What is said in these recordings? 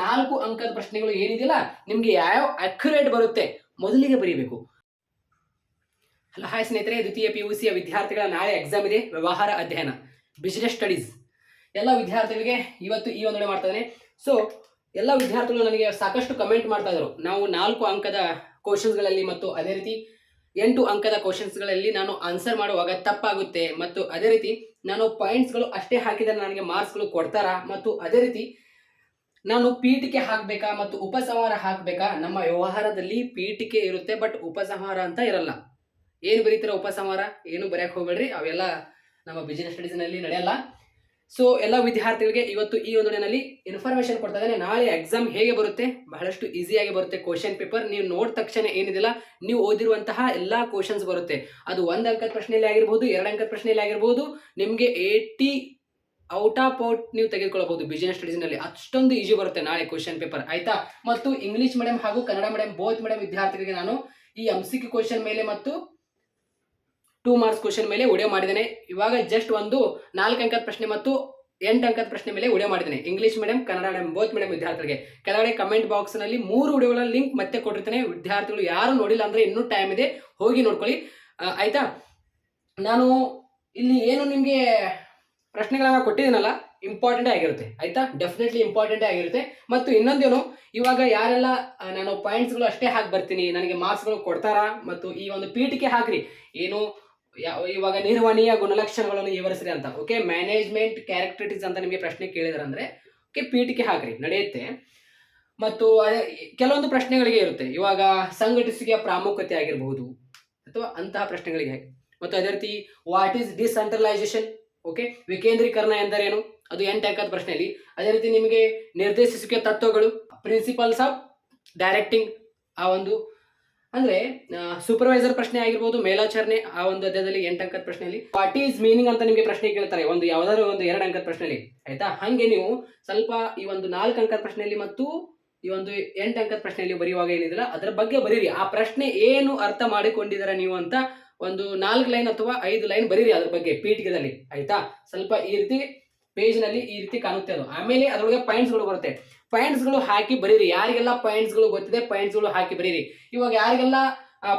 ನಾಲ್ಕು ಅಂಕದ ಪ್ರಶ್ನೆಗಳು ಏನಿದೆಯಲ್ಲ, ನಿಮಗೆ ಯಾವ ಅಕ್ಯುರೇಟ್ ಬರುತ್ತೆ ಮೊದಲಿಗೆ ಬರೀಬೇಕು. ಹಲೋ, ಹಾಯ್ ಸ್ನೇಹಿತರೆ, ದ್ವಿತೀಯ ಪಿ ಯು ಸಿಯ ವಿದ್ಯಾರ್ಥಿಗಳ ನಾಳೆ ಎಕ್ಸಾಮ್ ಇದೆ, ವ್ಯವಹಾರ ಅಧ್ಯಯನ ಬಿಸಿನೆಸ್ ಸ್ಟಡೀಸ್ ಎಲ್ಲ ವಿದ್ಯಾರ್ಥಿಗಳಿಗೆ ಇವತ್ತು ಈ ಒಂದು ಮಾಡ್ತಾ ಇದ್ದೇನೆ. ಸೊ ಎಲ್ಲ ವಿದ್ಯಾರ್ಥಿಗಳು ನನಗೆ ಸಾಕಷ್ಟು ಕಮೆಂಟ್ ಮಾಡ್ತಾ ಇದ್ರು. ನಾವು ನಾಲ್ಕು ಅಂಕದ ಕ್ವಶನ್ಸ್ಗಳಲ್ಲಿ ಮತ್ತು ಅದೇ ರೀತಿ ಎಂಟು ಅಂಕದ ಕ್ವಶನ್ಸ್ಗಳಲ್ಲಿ ನಾನು ಆನ್ಸರ್ ಮಾಡುವಾಗ ತಪ್ಪಾಗುತ್ತೆ. ಮತ್ತು ಅದೇ ರೀತಿ ನಾನು ಪಾಯಿಂಟ್ಸ್ಗಳು ಅಷ್ಟೇ ಹಾಕಿದರೆ ನನಗೆ ಮಾರ್ಕ್ಸ್ಗಳು ಕೊಡ್ತಾರಾ? ಮತ್ತು ಅದೇ ರೀತಿ ನಾನು ಪೀಠಿಕೆ ಹಾಕಬೇಕಾ ಮತ್ತು ಉಪಸಂಹಾರ ಹಾಕಬೇಕಾ? ನಮ್ಮ ವ್ಯವಹಾರದಲ್ಲಿ ಪೀಠಿಕೆ ಇರುತ್ತೆ, ಬಟ್ ಉಪಸಂಹಾರ ಅಂತ ಇರಲ್ಲ. ಏನು ಬರೀತೀರ ಉಪಸಂಹಾರ? ಏನು ಬರೆಯಕ್ಕೆ ಹೋಗ್ಬೇಡ್ರಿ. ಅವೆಲ್ಲ ನಮ್ಮ ಬಿಸಿನೆಸ್ ಸ್ಟಡೀಸ್ನಲ್ಲಿ ನಡೆಯಲ್ಲ. ಸೊ ಎಲ್ಲ ವಿದ್ಯಾರ್ಥಿಗಳಿಗೆ ಇವತ್ತು ಈ ಒಂದು ದಿನಲ್ಲಿ ಇನ್ಫಾರ್ಮೇಶನ್ ಕೊಡ್ತಾ ಇದ್ದಾನೆ ನಾಳೆ ಎಕ್ಸಾಮ್ ಹೇಗೆ ಬರುತ್ತೆ? ಬಹಳಷ್ಟು ಈಸಿಯಾಗಿ ಬರುತ್ತೆ ಕ್ವಶನ್ ಪೇಪರ್ ನೀವು ನೋಡಿದ ತಕ್ಷಣ ಏನಿದಿಲ್ಲ ನೀವು ಓದಿರುವಂತಹ ಎಲ್ಲ ಕ್ವಶನ್ಸ್ ಬರುತ್ತೆ. ಅದು ಒಂದು ಅಂಕದ ಪ್ರಶ್ನೆಯಲ್ಲಿ ಆಗಿರ್ಬೋದು, ಎರಡು ಅಂಕದ ಪ್ರಶ್ನೆಯಲ್ಲಿ ಆಗಿರ್ಬೋದು, ನಿಮಗೆ ಏಯ್ಟಿ ಔಟ್ ಆಫ್ ಔಟ್ ನೀವು ತೆಗೆದುಕೊಳ್ಳಬಹುದು. ಬಿಸಿನೆಸ್ ಸ್ಟಡೀಸ್ನಲ್ಲಿ ಅಷ್ಟೊಂದು ಈಜಿ ಬರುತ್ತೆ ನಾಳೆ ಕ್ವಶನ್ ಪೇಪರ್ ಆಯ್ತಾ? ಮತ್ತು ಇಂಗ್ಲಿಷ್ ಮೀಡಿಯಂ ಹಾಗೂ ಕನ್ನಡ ಮೀಡಿಯಂ ಬೋತ್ ಮೀಡಿಯಂ ವಿದ್ಯಾರ್ಥಿಗಳಿಗೆ ನಾನು ಈ ಎಂ ಸಿ ಕ್ವಶನ್ ಮೇಲೆ ಮತ್ತು ಟೂ ಮಾರ್ಕ್ಸ್ ಕ್ವಶನ್ ಮೇಲೆ ವಿಡಿಯೋ ಮಾಡಿದ್ದೇನೆ. ಇವಾಗ ಜಸ್ಟ್ ಒಂದು ನಾಲ್ಕು ಅಂಕದ ಪ್ರಶ್ನೆ ಮತ್ತು ಎಂಟು ಅಂಕದ ಪ್ರಶ್ನೆ ಮೇಲೆ ವಿಡಿಯೋ ಮಾಡಿದ್ದೇನೆ. English medium Kannada medium both medium ವಿದ್ಯಾರ್ಥಿಗಳಿಗೆ. ಕೆಳಗಡೆ ಕಮೆಂಟ್ ಬಾಕ್ಸ್ನಲ್ಲಿ ಮೂರು ವಿಡಿಯೋಗಳ ಲಿಂಕ್ ಮತ್ತೆ ಕೊಟ್ಟಿರ್ತೇನೆ. ವಿದ್ಯಾರ್ಥಿಗಳು ಯಾರು ನೋಡಿಲ್ಲ ಅಂದರೆ ಇನ್ನೂ ಟೈಮ್ ಇದೆ. ಹೋಗಿ ನೋಡ್ಕೊಳ್ಳಿ. ಆಯ್ತಾ? ನಾನು ಇಲ್ಲಿ ಏನು ನಿಮಗೆ ಪ್ರಶ್ನೆಗಳನ್ನ ಕೊಟ್ಟಿದ್ದೀನಲ್ಲ ಇಂಪಾರ್ಟೆಂಟ್ ಆಗಿರುತ್ತೆ. ಆಯ್ತಾ? ಡೆಫಿನೆಟ್ಲಿ ಇಂಪಾರ್ಟೆಂಟ್ ಆಗಿರುತ್ತೆ. ಮತ್ತು ಇನ್ನೊಂದೇನು, ಇವಾಗ ಯಾರೆಲ್ಲ ನಾನು ಪಾಯಿಂಟ್ಸ್ಗಳು ಅಷ್ಟೇ ಹಾಕಿ ಬರ್ತೀನಿ, ನನಗೆ ಮಾರ್ಕ್ಸ್ಗಳು ಕೊಡ್ತಾರಾ? ಮತ್ತು ಈ ಒಂದು ಪೀಠಿಕೆ ಹಾಕ್ರಿ. ಏನು ಇವಾಗ ನಿರ್ವಹಣೆಯ ಗುಣಲಕ್ಷಣಗಳನ್ನು ವಿವರಿಸ್ರಿ ಅಂತ. ಓಕೆ ಮ್ಯಾನೇಜ್ಮೆಂಟ್ ಕ್ಯಾರೆಕ್ಟರಿಟೀಸ್ ಅಂತ ನಿಮಗೆ ಪ್ರಶ್ನೆ ಕೇಳಿದ್ರಂದ್ರೆ ಓಕೆ ಪೀಠಿಕೆ ಹಾಕ್ರಿ. ನಡೆಯುತ್ತೆ. ಮತ್ತು ಕೆಲವೊಂದು ಪ್ರಶ್ನೆಗಳಿಗೆ ಇರುತ್ತೆ. ಇವಾಗ ಸಂಘಟಿಸಿಕೆಯ ಪ್ರಾಮುಖ್ಯತೆ ಆಗಿರಬಹುದು, ಅಥವಾ ಅಂತಹ ಪ್ರಶ್ನೆಗಳಿಗೆ. ಮತ್ತು ಅದೇ ರೀತಿ ವಾಟ್ ಈಸ್ ಡಿಸೆಂಟ್ರಲೈಸೇಷನ್ ಓಕೆ ವಿಕೇಂದ್ರೀಕರಣ ಎಂದರೇನು? ಅದು ಎಂಟು ಅಂಕದ ಪ್ರಶ್ನೆಯಲ್ಲಿ. ಅದೇ ರೀತಿ ನಿಮಗೆ ನಿರ್ದೇಶಿಸುವಿಕೆ ತತ್ವಗಳು ಪ್ರಿನ್ಸಿಪಲ್ಸ್ ಆಫ್ ಡೈರೆಕ್ಟಿಂಗ್ ಆ ಒಂದು, ಅಂದ್ರೆ ಸೂಪರ್ವೈಸರ್ ಪ್ರಶ್ನೆ ಆಗಿರ್ಬೋದು, ಮೇಲಾಚರಣೆ ಆ ಒಂದು ಅಧ್ಯಾಯದಲ್ಲಿ ಎಂಟು ಅಂಕದ ಪ್ರಶ್ನೆಯಲ್ಲಿ. ವಾಟ್ ಈಸ್ ಮೀನಿಂಗ್ ಅಂತ ನಿಮಗೆ ಪ್ರಶ್ನೆ ಕೇಳ್ತಾರೆ. ಒಂದು ಯಾವ್ದಾದ್ರು ಒಂದು ಎರಡು ಅಂಕದ ಪ್ರಶ್ನೆಯಲ್ಲಿ. ಆಯ್ತಾ? ಹಂಗೆ ನೀವು ಸ್ವಲ್ಪ ಈ ಒಂದು ನಾಲ್ಕು ಅಂಕದ ಪ್ರಶ್ನೆಯಲ್ಲಿ ಮತ್ತು ಈ ಒಂದು ಎಂಟು ಅಂಕದ ಪ್ರಶ್ನೆಯಲ್ಲಿ ಬರೆಯುವಾಗ ಏನಿದಿಲ್ಲ ಅದರ ಬಗ್ಗೆ ಬರೀರಿ. ಆ ಪ್ರಶ್ನೆ ಏನು ಅರ್ಥ ಮಾಡಿಕೊಂಡಿದ್ದೀರಾ ನೀವು ಅಂತ ಒಂದು ನಾಲ್ಕು ಲೈನ್ ಅಥವಾ ಐದು ಲೈನ್ ಬರೀರಿ ಅದ್ರ ಬಗ್ಗೆ ಪೀಠಿಕೆದಲ್ಲಿ ಆಯ್ತಾ? ಸ್ವಲ್ಪ ಈ ರೀತಿ ಪೇಜ್ನಲ್ಲಿ ಈ ರೀತಿ ಕಾಣುತ್ತೆ ಅದು. ಆಮೇಲೆ ಅದರೊಳಗೆ ಪಾಯಿಂಟ್ಸ್ಗಳು ಬರುತ್ತೆ. ಪಾಯಿಂಟ್ಸ್ಗಳು ಹಾಕಿ ಬರೀರಿ. ಯಾರಿಗೆಲ್ಲ ಪಾಯಿಂಟ್ಸ್ಗಳು ಗೊತ್ತಿದೆ ಪಾಯಿಂಟ್ಸ್ಗಳು ಹಾಕಿ ಬರೀರಿ. ಇವಾಗ ಯಾರಿಗೆಲ್ಲ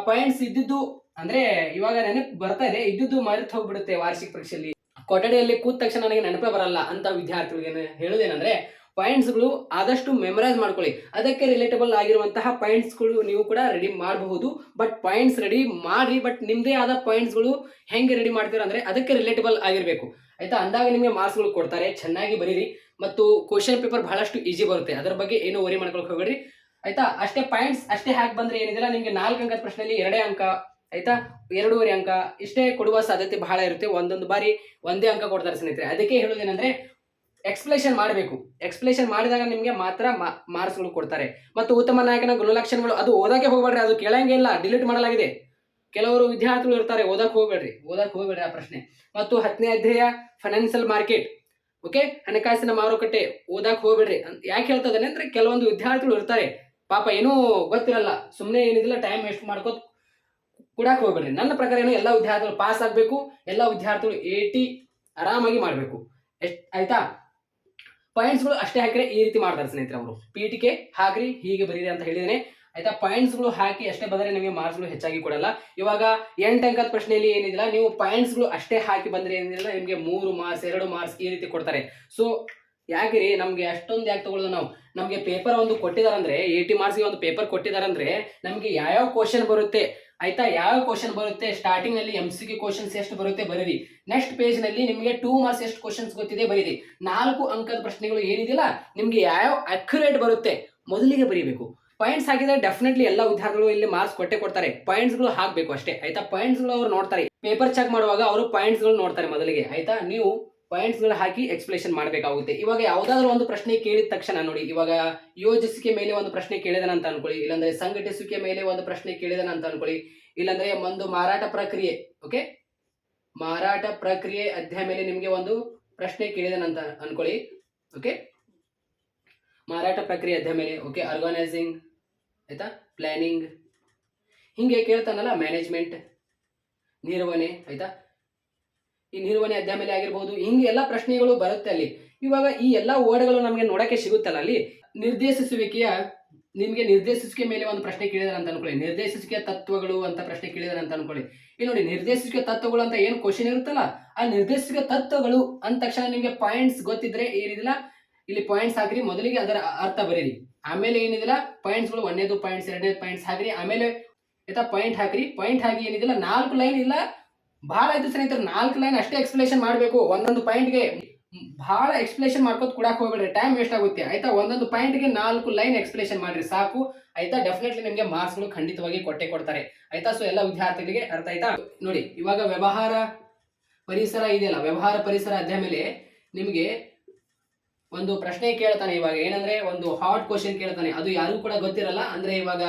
ಪಾಯಿಂಟ್ಸ್ ಇದ್ದಿದ್ದು, ಅಂದ್ರೆ ಇವಾಗ ನೆನಪು ಬರ್ತಾ ಇದೆ, ಇದ್ದಿದ್ದು ಮರೆತು ಹೋಗ್ಬಿಡುತ್ತೆ ವಾರ್ಷಿಕ ಪರೀಕ್ಷೆಯಲ್ಲಿ. ಕೊಠಡಿಯಲ್ಲಿ ಕೂತ ತಕ್ಷಣ ನನಗೆ ನೆನಪೇ ಬರಲ್ಲ ಅಂತ ವಿದ್ಯಾರ್ಥಿಗಳಿಗೆ ಹೇಳೋದೇನಂದ್ರೆ ಪಾಯಿಂಟ್ಸ್ಗಳು ಆದಷ್ಟು ಮೆಮರೈಸ್ ಮಾಡ್ಕೊಳ್ಳಿ. ಅದಕ್ಕೆ ರಿಲೇಟಬಲ್ ಆಗಿರುವಂತಹ ಪಾಯಿಂಟ್ಸ್ಗಳು ನೀವು ಕೂಡ ರೆಡಿ ಮಾಡಬಹುದು. ಬಟ್ ಪಾಯಿಂಟ್ಸ್ ರೆಡಿ ಮಾಡಿ ಬಟ್ ನಿಮ್ಮದೇ ಆದ ಪಾಯಿಂಟ್ಸ್ಗಳು ಹೆಂಗೆ ರೆಡಿ ಮಾಡ್ತೀರಾ ಅಂದ್ರೆ ಅದಕ್ಕೆ ರಿಲೇಟಬಲ್ ಆಗಿರಬೇಕು. ಆಯ್ತಾ? ಅಂದಾಗ ನಿಮಗೆ ಮಾರ್ಕ್ಸ್ಗಳು ಕೊಡ್ತಾರೆ. ಚೆನ್ನಾಗಿ ಬರೀರಿ. ಮತ್ತು ಕ್ವಶನ್ ಪೇಪರ್ ಬಹಳಷ್ಟು ಈಸಿ ಬರುತ್ತೆ. ಅದರ ಬಗ್ಗೆ ಏನು ವರಿ ಮಾಡ್ಕೊಳಕ್ಕೆ ಹೋಗ್ರಿ ಆಯಿತಾ? ಅಷ್ಟೇ ಪಾಯಿಂಟ್ಸ್ ಅಷ್ಟೇ ಹ್ಯಾಕ್ ಬಂದ್ರೆ ಏನಿದಿಲ್ಲ ನಿಮಗೆ ನಾಲ್ಕು ಅಂಕದ ಪ್ರಶ್ನೆಯಲ್ಲಿ ಎರಡೇ ಅಂಕ, ಆಯಿತಾ? ಎರಡೂವರೆ ಅಂಕ, ಇಷ್ಟೇ ಕೊಡುವ ಸಾಧ್ಯತೆ ಬಹಳ ಇರುತ್ತೆ. ಒಂದೊಂದು ಬಾರಿ ಒಂದೇ ಅಂಕ ಕೊಡ್ತಾರೆ ಸ್ನೇಹಿತರೆ. ಅದಕ್ಕೆ ಹೇಳೋದೇನೆಂದ್ರೆ ಎಕ್ಸ್ಪ್ಲೇಷನ್ ಮಾಡಬೇಕು. ಎಕ್ಸ್ಪ್ಲೇಷನ್ ಮಾಡಿದಾಗ ನಿಮಗೆ ಮಾತ್ರ ಮಾರ್ಕ್ಸ್ಗಳು ಕೊಡ್ತಾರೆ. ಮತ್ತು ಉತ್ತಮ ನಾಯಕನ ಗುಣಲಕ್ಷಣಗಳು, ಅದು ಓದಕ್ಕೆ ಹೋಗಬೇಡ್ರಿ, ಅದು ಕೇಳಂಗೆ ಇಲ್ಲ ಡಿಲೀಟ್ ಮಾಡಲಾಗಿದೆ. ಕೆಲವರು ವಿದ್ಯಾರ್ಥಿಗಳು ಇರ್ತಾರೆ, ಓದಕ್ಕೆ ಹೋಗಬೇಡ್ರಿ, ಓದಕ್ಕೆ ಹೋಗ್ಬೇಡ್ರಿ ಆ ಪ್ರಶ್ನೆ. ಮತ್ತು ಹತ್ತನೇ ಅಧ್ಯಾಯ ಫೈನಾನ್ಷಿಯಲ್ ಮಾರ್ಕೆಟ್ ಓಕೆ ಹಣಕಾಸಿನ ಮಾರುಕಟ್ಟೆ, ಓದಕ್ಕೆ ಹೋಗ್ಬೇಡ್ರಿ. ಯಾಕೆ ಹೇಳ್ತದಾನೆ ಅಂದ್ರೆ, ಕೆಲವೊಂದು ವಿದ್ಯಾರ್ಥಿಗಳು ಇರ್ತಾರೆ. ಪಾಪ ಏನೂ ಗೊತ್ತಿರಲ್ಲ ಸುಮ್ಮನೆ ಏನಿದಿಲ್ಲ ಟೈಮ್ ವೇಸ್ಟ್ ಮಾಡ್ಕೋತ ಕೂಡಕ್ಕೆ ಹೋಗ್ಬೇಡ್ರಿ. ನನ್ನ ಪ್ರಕಾರ ಏನು ಎಲ್ಲ ವಿದ್ಯಾರ್ಥಿಗಳು ಪಾಸ್ ಆಗಬೇಕು, ಎಲ್ಲ ವಿದ್ಯಾರ್ಥಿಗಳು ಏಟಿ ಆರಾಮಾಗಿ ಮಾಡಬೇಕು. ಎಷ್ಟು, ಆಯ್ತಾ? ಪಾಯಿಂಟ್ಸ್ಗಳು ಅಷ್ಟೇ ಹಾಕಿದ್ರೆ ಈ ರೀತಿ ಮಾಡ್ತಾರೆ ಸ್ನೇಹಿತರೆ ಅವರು. ಪೀಠಿಕೆ ಹಾಕ್ರಿ ಹೀಗೆ ಬರೀರಿ ಅಂತ ಹೇಳಿದ್ದೇನೆ. ಆಯ್ತಾ? ಪಾಯಿಂಟ್ಸ್ಗಳು ಹಾಕಿ ಅಷ್ಟೇ ಬಂದರೆ ನಿಮಗೆ ಮಾರ್ಕ್ಸ್ಗಳು ಹೆಚ್ಚಾಗಿ ಕೊಡಲ್ಲ. ಇವಾಗ ಎಂಟು ಅಂಕದ ಪ್ರಶ್ನೆಯಲ್ಲಿ ಏನಿದಿಲ್ಲ ನೀವು ಪಾಯಿಂಟ್ಸ್ಗಳು ಅಷ್ಟೇ ಹಾಕಿ ಬಂದ್ರೆ ಏನಿದಿಲ್ಲ ನಿಮಗೆ ಮೂರು ಮಾರ್ಕ್ಸ್ ಎರಡು ಮಾರ್ಕ್ಸ್ ಈ ರೀತಿ ಕೊಡ್ತಾರೆ. ಸೊ ಯಾಕೆ ರೀ ನಮಗೆ ಅಷ್ಟೊಂದು ಯಾಕೆ ತಗೊಳ್ಳೋದು ನಾವು? ನಮಗೆ ಪೇಪರ್ ಒಂದು ಕೊಟ್ಟಿದಾರಂದ್ರೆ ಏಯ್ಟಿ ಮಾರ್ಕ್ಸ್ಗೆ ಒಂದು ಪೇಪರ್ ಕೊಟ್ಟಿದಾರಂದ್ರೆ, ನಮಗೆ ಯಾವ್ಯಾವ ಕ್ವಶನ್ ಬರುತ್ತೆ? ಆಯ್ತಾ? ಯಾವ ಕ್ವಶನ್ ಬರುತ್ತೆ? ಸ್ಟಾರ್ಟಿಂಗ್ನಲ್ಲಿ ಎಂ ಸಿ ಕ್ವಶನ್ಸ್ ಎಷ್ಟು ಬರುತ್ತೆ ಬರೀರಿ. ನೆಕ್ಸ್ಟ್ ಪೇಜ್ನಲ್ಲಿ ನಿಮಗೆ ಟೂ ಮಾರ್ಕ್ಸ್ ಎಷ್ಟು ಕ್ವಶನ್ಸ್ ಗೊತ್ತಿದೆ ಬರೀರಿ. ನಾಲ್ಕು ಅಂಕದ ಪ್ರಶ್ನೆಗಳು ಏನಿದೆಯಲ್ಲ, ನಿಮ್ಗೆ ಯಾವ ಅಕ್ಯುರೇಟ್ ಬರುತ್ತೆ ಮೊದಲಿಗೆ ಬರೀಬೇಕು. ಪಾಯಿಂಟ್ಸ್ ಹಾಕಿದ್ರೆ ಡೆಫಿನೆಟ್ಲಿ ಎಲ್ಲ ವಿದ್ಯಾರ್ಥಿಗಳು ಇಲ್ಲಿ ಮಾರ್ಕ್ಸ್ ಕೊಟ್ಟೆ ಕೊಡ್ತಾರೆ. ಪಾಯಿಂಟ್ಸ್ಗಳು ಹಾಕಬೇಕು ಅಷ್ಟೇ. ಆಯ್ತಾ? ಪಾಯಿಂಟ್ಸ್ಗಳು ಅವ್ರು ನೋಡ್ತಾರೆ. ಪೇಪರ್ ಚೆಕ್ ಮಾಡುವಾಗ ಅವರು ಪಾಯಿಂಟ್ಸ್ಗಳು ನೋಡ್ತಾರೆ ಮೊದಲಿಗೆ. ಆಯ್ತಾ? ನೀವು ಪಾಯಿಂಟ್ಸ್ಗಳು ಹಾಕಿ ಎಕ್ಸ್ಪ್ಲೇಷನ್ ಮಾಡಬೇಕಾಗುತ್ತೆ. ಇವಾಗ ಯಾವ್ದಾದ್ರು ಒಂದು ಪ್ರಶ್ನೆ ಕೇಳಿದ ತಕ್ಷಣ ನೋಡಿ, ಇವಾಗ ಯೋಜಿಸಿಕೆ ಮೇಲೆ ಒಂದು ಪ್ರಶ್ನೆ ಕೇಳಿದನ ಅಂತ ಅನ್ಕೊಳ್ಳಿ, ಇಲ್ಲಾಂದ್ರೆ ಸಂಘಟಿಸುವಿಕೆ ಮೇಲೆ ಒಂದು ಪ್ರಶ್ನೆ ಕೇಳಿದನ ಅಂತ ಅನ್ಕೊಳ್ಳಿ, ಇಲ್ಲಾಂದ್ರೆ ಒಂದು ಮಾರಾಟ ಪ್ರಕ್ರಿಯೆ ಓಕೆ ಮಾರಾಟ ಪ್ರಕ್ರಿಯೆ ಅಧ್ಯಾಯ ಮೇಲೆ ನಿಮಗೆ ಒಂದು ಪ್ರಶ್ನೆ ಕೇಳಿದನಂತ ಅನ್ಕೊಳ್ಳಿ ಓಕೆ ಮಾರಾಟ ಪ್ರಕ್ರಿಯೆ ಅಧ್ಯಾಯ ಮೇಲೆ ಓಕೆ ಆರ್ಗನೈಸಿಂಗ್ ಆಯ್ತಾ? ಪ್ಲಾನಿಂಗ್ ಹಿಂಗೆ ಕೇಳ್ತಾನಲ್ಲ ಮ್ಯಾನೇಜ್ಮೆಂಟ್ ನಿರ್ವಹಣೆ, ಆಯ್ತಾ? ಈ ನಿರ್ವಹಣೆ ಅಧ್ಯಾಮೇಲೆ ಆಗಿರ್ಬೋದು, ಹಿಂಗೆ ಎಲ್ಲ ಪ್ರಶ್ನೆಗಳು ಬರುತ್ತೆ ಅಲ್ಲಿ. ಇವಾಗ ಈ ಎಲ್ಲ ಓಡಗಳು ನಮಗೆ ನೋಡಕ್ಕೆ ಸಿಗುತ್ತಲ್ಲ ಅಲ್ಲಿ? ನಿರ್ದೇಶಿಸುವಿಕೆಯ, ನಿಮಗೆ ನಿರ್ದೇಶಿಸಿಕೆ ಮೇಲೆ ಒಂದು ಪ್ರಶ್ನೆ ಕೇಳಿದಾರೆ ಅಂತ ಅನ್ಕೊಳ್ಳಿ. ನಿರ್ದೇಶಿಸಿಕೆ ತತ್ವಗಳು ಅಂತ ಪ್ರಶ್ನೆ ಕೇಳಿದಾರೆ ಅಂತ ಅನ್ಕೊಳ್ಳಿ. ಈ ನೋಡಿ ನಿರ್ದೇಶಿಸಿಕೆ ತತ್ವಗಳು ಅಂತ ಏನು ಕ್ವಶನ್ ಇರುತ್ತಲ್ಲ? ಆ ನಿರ್ದೇಶಿಸಿಕೆ ತತ್ವಗಳು ಅಂದ ತಕ್ಷಣ ನಿಮಗೆ ಪಾಯಿಂಟ್ಸ್ ಗೊತ್ತಿದ್ರೆ ಏನಿದಿಲ್ಲ? ಇಲ್ಲಿ ಪಾಯಿಂಟ್ಸ್ ಹಾಕ್ರಿ, ಮೊದಲಿಗೆ ಅದರ ಅರ್ಥ ಬರೀರಿ. ಆಮೇಲೆ ಏನಿದಿಲ್ಲ? ಪಾಯಿಂಟ್ಸ್ಗಳು ಒಂದೇದು ಪಾಯಿಂಟ್ಸ್ ಎರಡನೇದು ಪಾಯಿಂಟ್ಸ್ ಹಾಕ್ರಿ. ಆಮೇಲೆ ಪಾಯಿಂಟ್ ಹಾಕ್ರಿ. ಪಾಯಿಂಟ್ ಹಾಕಿ ಏನಿದಿಲ್ಲ? ನಾಲ್ಕು ಲೈನ್ ಇಲ್ಲ. ಬಹಳ ಇದು ಸ್ನೇಹಿತರು, ನಾಲ್ಕು ಲೈನ್ ಅಷ್ಟೇ ಎಕ್ಸ್ಪ್ಲೇಷನ್ ಮಾಡಬೇಕು. ಒಂದೊಂದು ಪಾಯಿಂಟ್ಗೆ ಬಹಳ ಎಕ್ಸ್ಪ್ಲೇಷನ್ ಮಾಡ್ಕೋತ ಕೊಡಕ್ಕೆ ಹೋಗ್ಬೇಡ್ರಿ. ಟೈಮ್ ವೇಸ್ಟ್ ಆಗುತ್ತೆ. ಆಯ್ತಾ? ಒಂದೊಂದು ಪಾಯಿಂಟ್ಗೆ ನಾಲ್ಕು ಲೈನ್ ಎಕ್ಸ್ಪ್ಲೇಷನ್ ಮಾಡ್ರಿ, ಸಾಕು. ಆಯ್ತಾ? ಡೆಫಿನೆಟ್ಲಿ ನಿಮಗೆ ಮಾರ್ಕ್ಸ್ಗಳು ಖಂಡಿತವಾಗಿ ಕೊಟ್ಟೆ ಕೊಡ್ತಾರೆ. ಆಯ್ತಾ? ಸೊ ಎಲ್ಲ ವಿದ್ಯಾರ್ಥಿಗಳಿಗೆ ಅರ್ಥ ಆಯ್ತಾ? ನೋಡಿ, ಇವಾಗ ವ್ಯವಹಾರ ಪರಿಸರ ಇದೆಯಲ್ಲ, ವ್ಯವಹಾರ ಪರಿಸರ ಅಧ್ಯಾಯ ಮೇಲೆ ನಿಮಗೆ ಒಂದು ಪ್ರಶ್ನೆ ಕೇಳ್ತಾನೆ ಇವಾಗ. ಏನಂದ್ರೆ, ಒಂದು ಹಾಟ್ ಕ್ವಶನ್ ಕೇಳ್ತಾನೆ. ಅದು ಯಾರಿಗೂ ಕೂಡ ಗೊತ್ತಿರಲ್ಲ. ಅಂದ್ರೆ ಇವಾಗ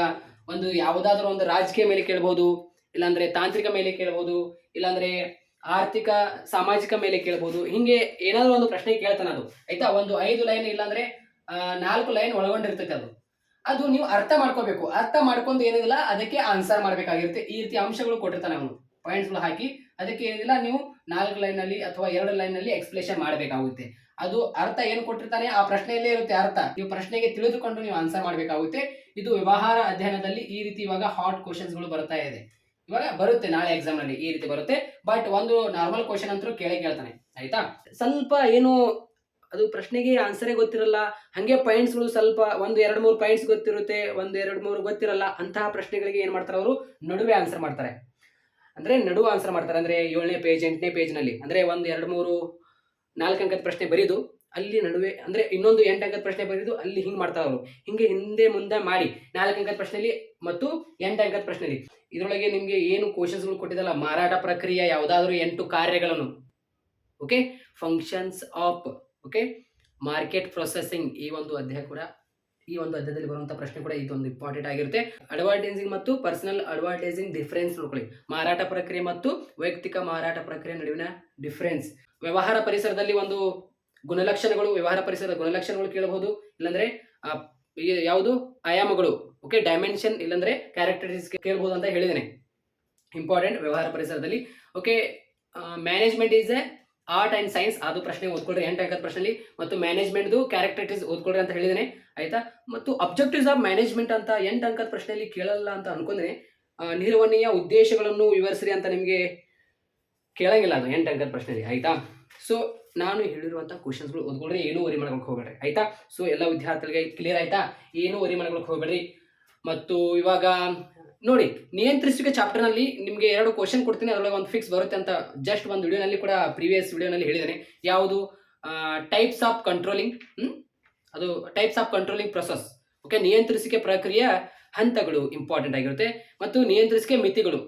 ಒಂದು ಯಾವುದಾದ್ರೂ ಒಂದು ರಾಜಕೀಯ ಮೇಲೆ ಕೇಳ್ಬೋದು. ಇಲ್ಲಾಂದ್ರೆ ತಾಂತ್ರಿಕ ಮೇಲೆ ಕೇಳ್ಬೋದು, ಇಲ್ಲಾಂದ್ರೆ ಆರ್ಥಿಕ, ಸಾಮಾಜಿಕ ಮೇಲೆ ಕೇಳ್ಬೋದು. ಹಿಂಗೆ ಏನಾದ್ರು ಒಂದು ಪ್ರಶ್ನೆ ಕೇಳ್ತಾನೆ ಅದು. ಆಯ್ತಾ? ಒಂದು ಐದು ಲೈನ್ ಇಲ್ಲಾಂದ್ರೆ ನಾಲ್ಕು ಲೈನ್ ಒಳಗೊಂಡಿರ್ತೈತೆ ಅದು. ಅದು ನೀವು ಅರ್ಥ ಮಾಡ್ಕೋಬೇಕು. ಅರ್ಥ ಮಾಡ್ಕೊಂಡು ಏನಿಲ್ಲ, ಅದಕ್ಕೆ ಆನ್ಸರ್ ಮಾಡ್ಬೇಕಾಗಿರುತ್ತೆ. ಈ ರೀತಿ ಅಂಶಗಳು ಕೊಟ್ಟಿರ್ತಾನೆ ಅವನು. ಪಾಯಿಂಟ್ಸ್ಗಳು ಹಾಕಿ, ಅದಕ್ಕೆ ಏನಿಲ್ಲ, ನೀವು ನಾಲ್ಕು ಲೈನ್ ಅಲ್ಲಿ ಅಥವಾ ಎರಡು ಲೈನ್ ಅಲ್ಲಿ ಎಕ್ಸ್ಪ್ಲೇಷನ್ ಮಾಡಬೇಕಾಗುತ್ತೆ. ಅದು ಅರ್ಥ ಏನು ಕೊಟ್ಟಿರ್ತಾನೆ, ಆ ಪ್ರಶ್ನೆಯಲ್ಲೇ ಇರುತ್ತೆ ಅರ್ಥ. ನೀವು ಪ್ರಶ್ನೆಗೆ ತಿಳಿದುಕೊಂಡು ನೀವು ಆನ್ಸರ್ ಮಾಡಬೇಕಾಗುತ್ತೆ. ಇದು ವ್ಯವಹಾರ ಅಧ್ಯಯನದಲ್ಲಿ ಈ ರೀತಿ ಇವಾಗ ಹಾಟ್ಗಳು ಬರ್ತಾ ಇದೆ. ಇವಾಗ ಬರುತ್ತೆ ನಾಳೆ ಎಕ್ಸಾಮ್ನಲ್ಲಿ ಈ ರೀತಿ ಬರುತ್ತೆ. ಬಟ್ ಒಂದು ನಾರ್ಮಲ್ ಕ್ವಶನ್ ಅಂತೂ ಕೇಳೇ ಕೇಳ್ತಾನೆ. ಆಯ್ತಾ? ಸ್ವಲ್ಪ ಏನು ಅದು ಪ್ರಶ್ನೆಗೆ ಆನ್ಸರೇ ಗೊತ್ತಿರಲ್ಲ. ಹಂಗೆ ಪಾಯಿಂಟ್ಸ್ಗಳು ಸ್ವಲ್ಪ ಒಂದು ಎರಡು ಮೂರು ಪಾಯಿಂಟ್ಸ್ ಗೊತ್ತಿರುತ್ತೆ, ಒಂದು ಎರಡು ಮೂರು ಗೊತ್ತಿರಲ್ಲ. ಅಂತಹ ಪ್ರಶ್ನೆಗಳಿಗೆ ಏನು ಮಾಡ್ತಾರೆ ಅವರು? ನಡುವೆ ಆನ್ಸರ್ ಮಾಡ್ತಾರೆ. ಅಂದ್ರೆ ನಡುವೆ ಆನ್ಸರ್ ಮಾಡ್ತಾರೆ. ಅಂದ್ರೆ ಏಳನೇ ಪೇಜ್ ಎಂಟನೇ ಪೇಜ್ನಲ್ಲಿ ಅಂದ್ರೆ ಒಂದು, ಎರಡು, ಮೂರು, ನಾಲ್ಕು ಅಂಕದ ಪ್ರಶ್ನೆ ಬರೀದು. ಅಲ್ಲಿ ನಡುವೆ, ಅಂದ್ರೆ ಇನ್ನೊಂದು ಎಂಟು ಅಂಕದ ಪ್ರಶ್ನೆ ಬರೆದು ಅಲ್ಲಿ ಹಿಂಗೆ ಮಾಡ್ತಾರೆ ಅವರು ಹಿಂಗೆ ಹಿಂದೆ ಮುಂದೆ ಮಾಡಿ, ನಾಲ್ಕು ಅಂಕದ ಪ್ರಶ್ನೆಯಲ್ಲಿ ಮತ್ತು ಎಂಟು ಅಂಕದ ಪ್ರಶ್ನೆಯಲ್ಲಿ ಇದರೊಳಗೆ ನಿಮಗೆ ಏನು ಕ್ವಶನ್ಸ್ಗಳು ಕೊಟ್ಟಿದ್ದಲ್ಲ, ಮಾರಾಟ ಪ್ರಕ್ರಿಯೆ, ಯಾವುದಾದ್ರೂ ಎಂಟು ಕಾರ್ಯಗಳನ್ನು. Okay functions of okay market processing ಈ ಒಂದು ಅಧ್ಯಾಯ ಕೂಡ, ಈ ಒಂದು ಅಧ್ಯಾಯದಲ್ಲಿ ಬರುವಂಥ ಪ್ರಶ್ನೆ ಕೂಡ ಇದೊಂದು ಇಂಪಾರ್ಟೆಂಟ್ ಆಗಿರುತ್ತೆ. ಅಡ್ವರ್ಟೈಸಿಂಗ್ ಮತ್ತು ಪರ್ಸನಲ್ ಅಡ್ವರ್ಟೈಸಿಂಗ್ ಡಿಫರೆನ್ಸ್ ನೋಡ್ಕೊಳ್ಳಿ. ಮಾರಾಟ ಪ್ರಕ್ರಿಯೆ ಮತ್ತು ವೈಯಕ್ತಿಕ ಮಾರಾಟ ಪ್ರಕ್ರಿಯೆ ನಡುವಿನ ಡಿಫರೆನ್ಸ್ ವ್ಯವಹಾರ ಪರಿಸರದಲ್ಲಿ ಒಂದು ಗುಣಲಕ್ಷಣಗಳು, ವ್ಯವಹಾರ ಪರಿಸರದ ಗುಣಲಕ್ಷಣಗಳು ಕೇಳಬಹುದು. ಇಲ್ಲಾಂದ್ರೆ ಯಾವುದು? ಆಯಾಮಗಳು. ಓಕೆ ಡೈಮೆನ್ಷನ್ ಇಲ್ಲಾಂದ್ರೆ ಕ್ಯಾರೆಕ್ಟರಿಸ್ ಕೇಳಬಹುದು ಅಂತ ಹೇಳಿದ್ದೇನೆ. ಇಂಪಾರ್ಟೆಂಟ್ ವ್ಯವಹಾರ ಪರಿಸರದಲ್ಲಿ. Okay management is a art and science ಅದು ಪ್ರಶ್ನೆ ಓದ್ಕೊಳ್ರಿ. ಎಂಟು ಅಂಕದ ಪ್ರಶ್ನೆಲಿ. ಮತ್ತು ಮ್ಯಾನೇಜ್ಮೆಂಟ್ದು ಕ್ಯಾರೆಕ್ಟರಿಸ್ ಓದ್ಕೊಳ್ರಿ ಅಂತ ಹೇಳಿದ್ದೇನೆ. ಆಯ್ತಾ? ಮತ್ತು ಅಬ್ಜೆಕ್ಟಿವ್ಸ್ ಆಫ್ ಮ್ಯಾನೇಜ್ಮೆಂಟ್ ಅಂತ ಎಂಟು ಅಂಕದ ಪ್ರಶ್ನೆಯಲ್ಲಿ ಕೇಳಲ್ಲ ಅಂತ ಅನ್ಕೊಂಡ್ರೆ ನಿರ್ವಹಣೆಯ ಉದ್ದೇಶಗಳನ್ನು ವಿವರಿಸ್ರಿ ಅಂತ ನಿಮಗೆ ಕೇಳಂಗಿಲ್ಲ ಅದು ಎಂಟು ಅಂಕದ ಪ್ರಶ್ನೆಯಲ್ಲಿ ಆಯ್ತಾ? ಸೊ ನಾನು ಹೇಳಿರುವಂಥ ಕ್ವಶನ್ಸ್ಗಳು ಓದ್ಕೊಳ್ರಿ ಏನೂ ವರಿ ಮಾಡ್ಕೊಳಕ್ಕೆ ಹೋಗ್ಬೇಡ್ರಿ, ಆಯ್ತಾ? ಸೊ ಎಲ್ಲ ವಿದ್ಯಾರ್ಥಿಗಳಿಗೆ ಕ್ಲಿಯರ್ ಆಯ್ತಾ? ಏನೂ ವರಿ ಮಾಡ್ಕೊಳಕ್ಕೆ ಹೋಗ್ಬೇಡ್ರಿ? ಮತ್ತು ಇವಾಗ, ನೋಡಿ, ನಿಯಂತ್ರಿಸುವಿಕೆ ಚಾಪ್ಟರ್ನಲ್ಲಿ ನಿಮಗೆ ಎರಡು ಕ್ವಶನ್ ಕೊಡ್ತೀನಿ, ಅದರೊಳಗೆ ಒಂದು ಫಿಕ್ಸ್ ಬರುತ್ತೆ ಅಂತ ಜಸ್ಟ್ ಒಂದು ವಿಡಿಯೋನಲ್ಲಿ ಕೂಡ ಪ್ರೀವಿಯಸ್ ವಿಡಿಯೋನಲ್ಲಿ ಹೇಳಿದ್ದೇನೆ. ಯಾವುದು? ಟೈಪ್ಸ್ ಆಫ್ ಕಂಟ್ರೋಲಿಂಗ್ ಅದು types of controlling process okay ನಿಯಂತ್ರಿಸಿಕೆ ಪ್ರಕ್ರಿಯೆ ಹಂತಗಳು ಇಂಪಾರ್ಟೆಂಟ್ ಆಗಿರುತ್ತೆ. ಮತ್ತು ನಿಯಂತ್ರಿಸಿಕೆ ಮಿತಿಗಳು,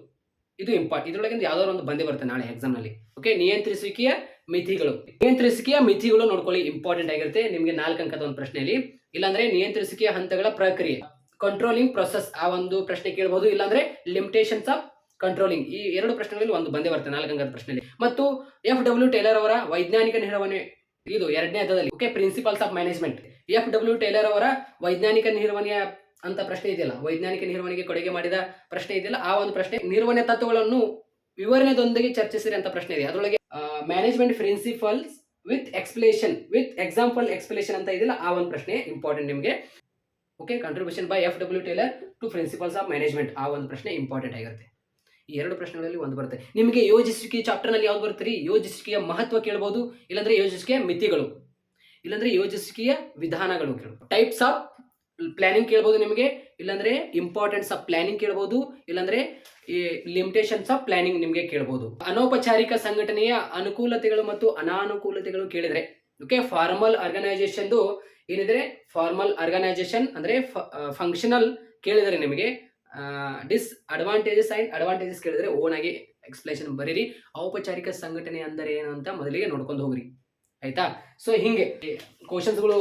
ಇದು ಇಂಪಾರ್ಟ್ ಇದ್ರೊಳಗಿಂದ ಯಾವ್ದಾದ್ರು ಒಂದು ಬಂದೇ ಬರುತ್ತೆ ನಾಳೆ ಎಕ್ಸಾಮ್ನಲ್ಲಿ ಓಕೆ ನಿಯಂತ್ರಿಸುವಿಕೆಯ ಮಿತಿಗಳು. ನಿಯಂತ್ರಿಸಿಕೆಯ ಮಿತಿಗಳು ನೋಡ್ಕೊಳ್ಳಿ ಇಂಪಾರ್ಟೆಂಟ್ ಆಗಿರುತ್ತೆ. ನಿಮಗೆ ನಾಲ್ಕು ಅಂಕದ ಒಂದು ಪ್ರಶ್ನೆಯಲ್ಲಿ. ಇಲ್ಲಾಂದ್ರೆ ನಿಯಂತ್ರಿಸಿಕೆಯ ಹಂತಗಳ ಪ್ರಕ್ರಿಯೆ. ಕಂಟ್ರೋಲಿಂಗ್ ಪ್ರೊಸೆಸ್ ಆ ಒಂದು ಪ್ರಶ್ನೆ ಕೇಳಬಹುದು ಇಲ್ಲಾಂದ್ರೆ ಲಿಮಿಟೇಷನ್ಸ್ ಆಫ್ ಕಂಟ್ರೋಲಿಂಗ್ ಈ ಎರಡು ಪ್ರಶ್ನೆಗಳಲ್ಲಿ ಒಂದು ಬಂದೇ ಬರುತ್ತೆ ನಾಲ್ಕು ಅಂಕದ ಪ್ರಶ್ನೆಯಲ್ಲಿ. ಮತ್ತು ಎಫ್ ಡಬ್ಲ್ಯೂ ಟೇಲರ್ ಅವರ ವೈಜ್ಞಾನಿಕ ನಿರ್ವಹಣೆ. ಇದು ಎರಡನೇ ಹಂತದಲ್ಲಿ. Okay principles of management F W Taylor ಅವರ ವೈಜ್ಞಾನಿಕ ನಿರ್ವಹಣೆಯ ಅಂತ ಪ್ರಶ್ನೆ ಇದೆಯಲ್ಲ? ವೈಜ್ಞಾನಿಕ ನಿರ್ವಹಣೆಗೆ ಕೊಡುಗೆ ಮಾಡಿದ ಪ್ರಶ್ನೆ ಇದೆಯಲ್ಲ? ಆ ಒಂದು ಪ್ರಶ್ನೆ ನಿರ್ವಹಣೆ ತತ್ವಗಳನ್ನು ವಿವರಣೆದೊಂದಿಗೆ ಚರ್ಚಿಸಿರಿ ಅಂತ ಪ್ರಶ್ನೆ ಇದೆ. ಅದರೊಳಗೆ management principles with explanation with example explanation ಅಂತ ಇದೆಯಲ್ಲ, ಆ ಒಂದು ಪ್ರಶ್ನೆ ಇಂಪಾರ್ಟೆಂಟ್ ನಿಮಗೆ. Okay contribution by F W Taylor to principles of management ಆ ಒಂದು ಪ್ರಶ್ನೆ ಇಂಪಾರ್ಟೆಂಟ್ ಆಗಿರುತ್ತೆ. ಈ ಎರಡು ಪ್ರಶ್ನೆಗಳಲ್ಲಿ ಒಂದು ಬರುತ್ತೆ. ನಿಮಗೆ ಯೋಜಿಸುವಿಕೆ ಚಾಪ್ಟರ್ನಲ್ಲಿ ಯಾವ್ದು ಬರುತ್ತೆ ರೀ ಯೋಜಿಸುವಿಕೆಯ ಮಹತ್ವ ಕೇಳ್ಬೋದು, ಇಲ್ಲಾಂದ್ರೆ ಯೋಜಿಸಿಕೆಯ ಮಿತಿಗಳು, ಇಲ್ಲಾಂದ್ರೆ ಯೋಜಿಸಿಕೆಯ ವಿಧಾನಗಳು ಕೇಳ್ಬೋದು. ಟೈಪ್ಸ್ ಆಫ್ ಪ್ಲಾನಿಂಗ್ ಕೇಳ್ಬೋದು ನಿಮಗೆ. ಇಲ್ಲಾಂದ್ರೆ ಇಂಪಾರ್ಟೆನ್ಸ್ ಆಫ್ ಪ್ಲಾನಿಂಗ್ ಕೇಳ್ಬೋದು. ಇಲ್ಲಾಂದ್ರೆ, ಈ ಲಿಮಿಟೇಷನ್ಸ್ ಆಫ್ ಪ್ಲಾನಿಂಗ್ ನಿಮಗೆ ಕೇಳ್ಬೋದು. ಅನೌಪಚಾರಿಕ ಸಂಘಟನೆಯ ಅನುಕೂಲತೆಗಳು ಮತ್ತು ಅನಾನುಕೂಲತೆಗಳು ಕೇಳಿದ್ರೆ ಓಕೆ ಫಾರ್ಮಲ್ ಆರ್ಗನೈಸೇಷನ್ದು ಏನಿದ್ರೆ ಫಾರ್ಮಲ್ ಆರ್ಗನೈಸೇಷನ್ ಅಂದ್ರೆ ಫಂಕ್ಷನಲ್ ಕೇಳಿದರೆ ನಿಮಗೆ ಡಿಸ್ ಅಡ್ವಾಂಟೇಜಸ್ ಆ್ಯಂಡ್ ಅಡ್ವಾಂಟೇಜಸ್ ಕೇಳಿದ್ರೆ ಓನ್ ಆಗಿ ಎಕ್ಸ್ಪ್ಲೇಷನ್ ಬರೀರಿ. ಔಪಚಾರಿಕ ಸಂಘಟನೆ ಅಂದರೆ ಏನು ಅಂತ ಮೊದಲಿಗೆ ನೋಡ್ಕೊಂಡು ಹೋಗ್ರಿ. ಆಯ್ತಾ? ಸೊ ಹಿಂಗೆ ಕ್ವಶನ್ಸ್ಗಳು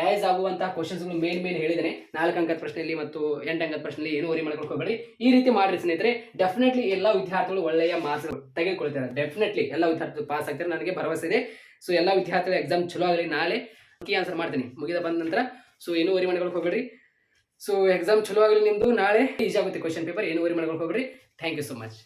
ರೈಸ್ ಆಗುವಂತಹ ಕ್ವಶನ್ಸ್ಗಳು ಮೇನ್ ಮೇನ್ ಹೇಳಿದ್ರೆ ನಾಲ್ಕು ಅಂಕದ ಪ್ರಶ್ನೆಯಲ್ಲಿ ಮತ್ತು ಎಂಟು ಅಂಕದ ಪ್ರಶ್ನೆಯಲ್ಲಿ ಏನು ವರಿ ಮಾಡ್ಕೊಂಡು ಹೋಗಬೇಡಿ ಈ ರೀತಿ ಮಾಡ್ರಿ ಸ್ನೇಹಿತರೆ ಡೆಫಿನೆಟ್ಲಿ ಎಲ್ಲ ವಿದ್ಯಾರ್ಥಿಗಳು ಒಳ್ಳೆಯ ಮಾರ್ಕ್ಸ್ ತೆಗೆದುಕೊಳ್ತಾರೆ. ಡೆಫಿನೆಟ್ಲಿ ಎಲ್ಲ ವಿದ್ಯಾರ್ಥಿಗಳು ಪಾಸ್ ಆಗ್ತಾರೆ. ನನಗೆ ಭರವಸೆ ಇದೆ. ಸೊ ಎಲ್ಲ ವಿದ್ಯಾರ್ಥಿಗಳು ಎಕ್ಸಾಮ್ ಚಲೋ ಆಗಲಿ, ನಾಳೆ ಕೀ ಆನ್ಸರ್ ಮಾಡ್ತೀನಿ. ಮುಗಿದ ಬಂದ ನಂತರ ಸೊ ಏನು ವರಿ ಮಾಡ್ಕೊಂಡು ಹೋಗಬೇಡಿ ಸೊ ಎಕ್ಸಾಮ್ ಚಲೋ ಆಗಲಿ ನಿಮ್ಮದು ನಾಳೆ ಈಜಿ ಆಗುತ್ತೆ ಕ್ವಶನ್ ಪೇಪರ್ ಏನು ವರಿ ಮಾಡ್ಕೊಂಡು ಹೋಗಬೇಡಿ ಥ್ಯಾಂಕ್ ಯು ಸೊ ಮಚ್